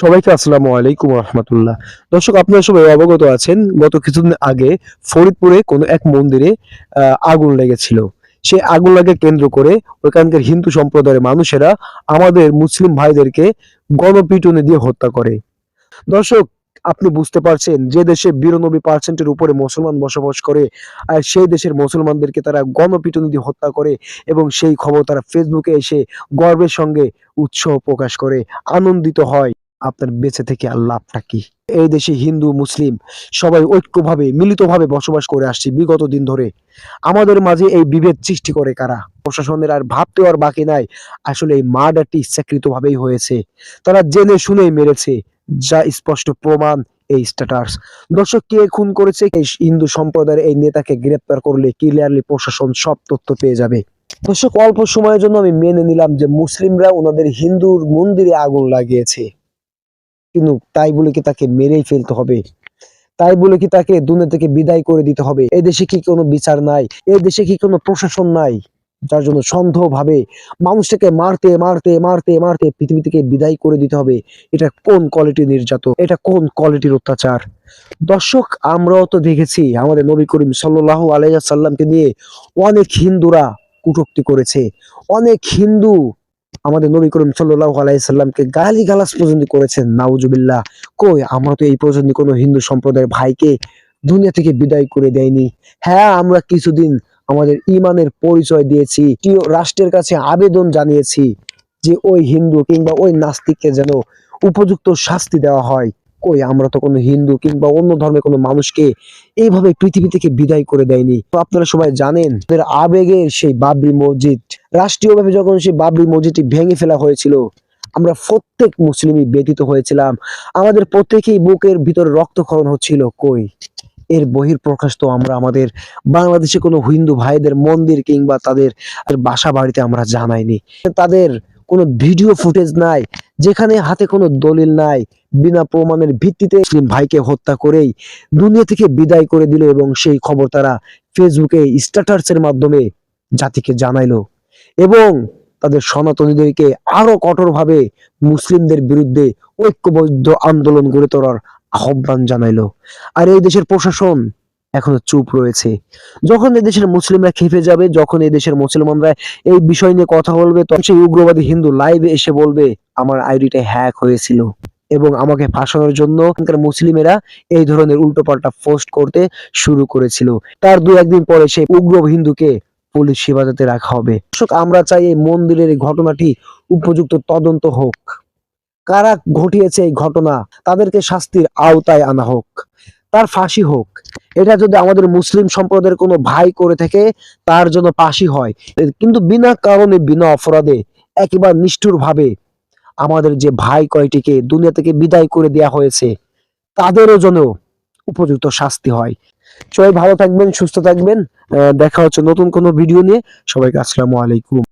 সবাইকে আসসালামু আলাইকুম রহমতুল্লাহ। দর্শক, আপনারা সবাই অবগত আছেন, গত কিছুদিন আগে ফরিদপুরে কোনো এক মন্দিরে আগুন লেগেছিল। সেই আগুন লাগে কেন্দ্র করে ওইখানকার হিন্দু সম্প্রদায়ের মানুষেরা আমাদের মুসলিম ভাইদেরকে গণপিটুনি দিয়ে হত্যা করে। দর্শক, আপনি বুঝতে পারছেন, যে দেশে বিরানব্বই পার্সেন্টের উপরে মুসলমান বসবাস করে, আর সেই দেশের মুসলমানদেরকে তারা গণপিটুনি দিয়ে হত্যা করে এবং সেই খবর তারা ফেসবুকে এসে গর্বের সঙ্গে উৎসাহ প্রকাশ করে, আনন্দিত হয়। আপনার বেঁচে থেকে আর লাভটা কি? এই দেশে হিন্দু, মুসলিম সবাই ঐক্যভাবে, মিলিতভাবে বসবাস করে আসছে বিগত দিন ধরে। আমাদের মাঝে এই বিভেদ সৃষ্টি করে কারা? প্রশাসনের আর ভাবতে আর বাকি নাই। আসলে এই মার্ডারটি ইচ্ছাকৃত ভাবেই হয়েছে। তারা জেনে শুনেই মেরেছে। যা স্পষ্ট প্রমাণ এই স্ট্যাটাস দর্শক, কে খুন করেছে? হিন্দু সম্প্রদায়ের এই নেতাকে গ্রেপ্তার করলে ক্লিয়ারলি প্রশাসন সব তথ্য পেয়ে যাবে। দর্শক, অল্প সময়ের জন্য আমি মেনে নিলাম যে মুসলিমরা ওনাদের হিন্দুর মন্দিরে আগুন লাগিয়েছে। কিন্তু তাই বলে কি তাকে মেরেই ফেলতে হবে? তাই বলে কি তাকে দুনিয়া থেকে বিদায় করে দিতে হবে? এই দেশে কি কোনো বিচার নাই? এই দেশে কি কোনো প্রশাসন নাই? যার জন্য সন্দেহ ভাবে মানুষটাকে মারতে মারতে মারতে মারতে পৃথিবী থেকে বিদায় করে দিতে হবে। এটা কোন কোয়ালিটির নির্যাতন? এটা কোন কোয়ালিটির অত্যাচার? দর্শক, আমরাও তো দেখেছি আমাদের নবী করিম সাল্লাহ আলাইসাল্লামকে নিয়ে অনেক হিন্দুরা কটূক্তি করেছে। অনেক হিন্দু আমাদের নবী করিম সাল্লাহ আলাইসাল্লামকে গালি গালাস পর্যন্ত করেছেন, নাউজুবিল্লাহ। কই, আমরা তো এই পর্যন্ত কোনো হিন্দু সম্প্রদায়ের ভাইকে দুনিয়া থেকে বিদায় করে দেয়নি। হ্যাঁ আমরা কিছুদিন আমাদের ইমানের পরিচয় দিয়েছি রাষ্ট্রের কাছে আবেদন জানিয়েছি যে ওই হিন্দু কিংবা ওই নাস্তিককে যেন উপযুক্ত শাস্তি দেওয়া হয়। কই? আমরা তো কোনো হিন্দু কিংবা অন্য ধর্মের কোনো মানুষকে এইভাবে পৃথিবী থেকে বিদায় করে দেয়নি। তো আপনারা সবাই জানেন তাদের আবেগের সেই বাবরি মসজিদ, রাষ্ট্রীয়ভাবে যখন সেই বাবরি মসজিদটি ভেঙে ফেলা হয়েছিল, আমরা প্রত্যেক মুসলিমই ব্যতীত হয়েছিলাম। আমাদের প্রত্যেকেই বুকের ভিতরে রক্তক্ষরণ হচ্ছিল, কই? এর বহির প্রকাশ তো আমরা আমাদের বাংলাদেশে কোনো হিন্দু ভাইদের মন্দির কিংবা তাদের বাসা বাড়িতে আমরা জানাইনি। তাদের কোনো ভিডিও ফুটেজ নাই, যেখানে হাতে কোনো দলিল নাই, বিনা প্রমাণের ভিত্তিতে মুসলিম ভাইকে হত্যা করেই দুনিয়া থেকে বিদায় করে দিল এবং সেই খবর তারা ফেসবুকে স্ট্যাটাসের মাধ্যমে জাতিকে জানাইলো এবং তাদের সনাতনীদেরকে আরও কঠোরভাবে মুসলিমদের বিরুদ্ধে ঐক্যবদ্ধ আন্দোলন গড়ে তোলার আহ্বান জানাইলো। আর এই দেশের প্রশাসন এখনও চুপ রয়েছে। যখন এই দেশের মুসলিমরা খেপে যাবে, যখন এই দেশের মুসলমানরা এই বিষয় নিয়ে কথা বলবে, তখন সেই উগ্রবাদী হিন্দু লাইভে এসে বলবে, আমার আইডিটা হ্যাক হয়েছিল এবং আমাকে ফাঁসানোর জন্য মুসলিমেরা এই ধরনের উল্টোপাল্টা পোস্ট করতে শুরু করেছিল। তার দু একদিন পরে সেই উগ্র হিন্দুকে পুলিশ হেফাজতে রাখা হবে। দর্শক, আমরা চাই এই মন্দিরের এই ঘটনাটি উপযুক্ত তদন্ত হোক। কারা ঘটিয়েছে এই ঘটনা, তাদেরকে শাস্তির আওতায় আনা হোক। তার ফাঁসি হোক। এটা যদি আমাদের মুসলিম সম্প্রদায়ের কোনো ভাই করে থাকে, তার জন্য ফাঁসি হয়। কিন্তু বিনা কারণে, বিনা অপরাধে, একেবারে নিষ্ঠুর ভাবে আমাদের যে ভাই কয়টিকে দুনিয়া থেকে বিদায় করে দেয়া হয়েছে, তাদেরও যেন উপযুক্ত শাস্তি হয়। সবাই ভালো থাকবেন, সুস্থ থাকবেন। দেখা হচ্ছে নতুন কোনো ভিডিও নিয়ে। সবাইকে আসসালামু আলাইকুম।